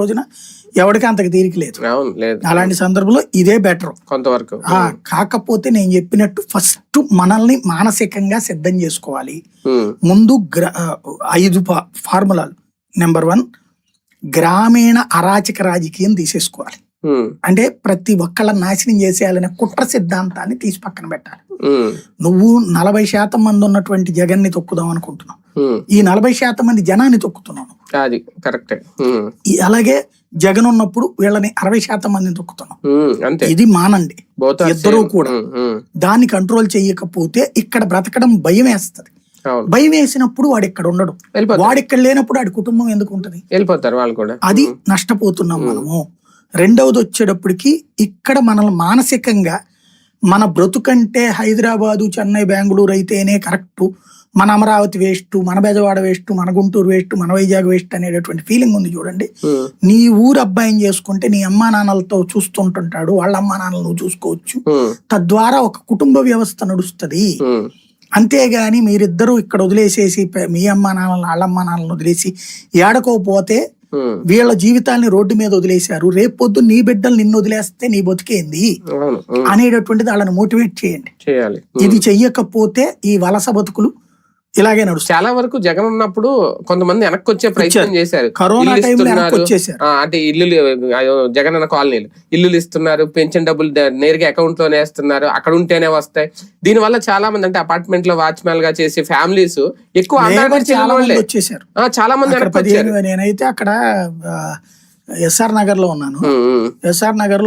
రోజున ఎవరికి అంతకు తీరిక లేదు. అలాంటి సందర్భంలో ఇదే బెటర్. కొంతవరకు. కాకపోతే నేను చెప్పినట్టు ఫస్ట్ మనల్ని మానసికంగా సిద్ధం చేసుకోవాలి. ముందు ఐదు ఫార్ములాలు. నెంబర్ వన్ గ్రామీణ అరాచక రాజకీయం తీసేసుకోవాలి. అంటే ప్రతి ఒక్కళ్ళ నాశనం చేసేయాలనే కుట్ర సిద్ధాంతాన్ని తీసి పక్కన పెట్టాలి. నువ్వు నలభై శాతం మంది ఉన్నటువంటి జగన్ని తొక్కుదాం అనుకుంటున్నావు. ఈ నలభై శాతం మంది జనాన్ని తొక్కుతున్నావు అది కరెక్టే. ఈ అలాగే జగన్ ఉన్నప్పుడు వీళ్ళని అరవై శాతం మందిని తొక్కుతున్నాం. అంతే. ఇది మానండి. ఇద్దరూ. కూడా. దాన్ని కంట్రోల్ చేయకపోతే ఇక్కడ బ్రతకడం భయం వేస్తది. భయం వేసినప్పుడు వాడు ఇక్కడ ఉండడు. వాడు ఇక్కడ లేనప్పుడు వాడి కుటుంబం ఎందుకు ఉంటది? వెళ్ళిపోతారు వాళ్ళు కూడా. అది నష్టపోతున్నాం మనము. రెండవది వచ్చేటప్పటికి ఇక్కడ మనల్ని మానసికంగా మన బ్రతుకంటే హైదరాబాదు చెన్నై బెంగళూరు అయితేనే కరెక్ట్. మన అమరావతి వేస్ట్ మన బెజవాడ వేస్ట్ మన గుంటూరు వేస్ట్ మన వైజాగ్ వేస్ట్ అనేటటువంటి ఫీలింగ్ ఉంది చూడండి. నీ ఊరు అబ్బాయిని చేసుకుంటే నీ అమ్మా నాన్నలతో చూస్తుంటుంటాడు వాళ్ళ అమ్మా నాన్నలు నువ్వు చూసుకోవచ్చు. తద్వారా ఒక కుటుంబ వ్యవస్థ నడుస్తుంది. అంతేగాని మీరిద్దరూ ఇక్కడ వదిలేసేసి మీ అమ్మా నాన్నలను వాళ్ళ అమ్మా నాన్నలను వదిలేసి ఏడకోపోతే వీళ్ళ జీవితాల్ని రోడ్డు మీద వదిలేశారు. రేపు పొద్దు నీ బిడ్డలు నిన్ను వదిలేస్తే నీ బతికేంది అనేటటువంటిది వాళ్ళని మోటివేట్ చేయండి. ఇది చెయ్యకపోతే ఈ వలస బతుకులు ఇలాగే నడుస్తాయి చాలా వరకు జగన్ ఉన్నప్పుడు కొంతమంది వెనక్కి వచ్చే ప్రయత్నం చేశారు. కరోనా అంటే ఇల్లు జగన్ అన్న కాలనీలు. ఇల్లులు ఇస్తున్నారు పెన్షన్ డబ్బులు నేరుగా అకౌంట్లోనే వేస్తున్నారు అక్కడ ఉంటేనే వస్తాయి. దీని వల్ల చాలా మంది అంటే అపార్ట్మెంట్లో వాచ్మెన్గా చేసే ఫ్యామిలీస్ ఎక్కువ వచ్చేసారు ఆ, చాలా మంది నేనైతే అక్కడ ఎస్ఆర్ నగర్లో ఉన్నాను. ఎస్ఆర్ నగర్లో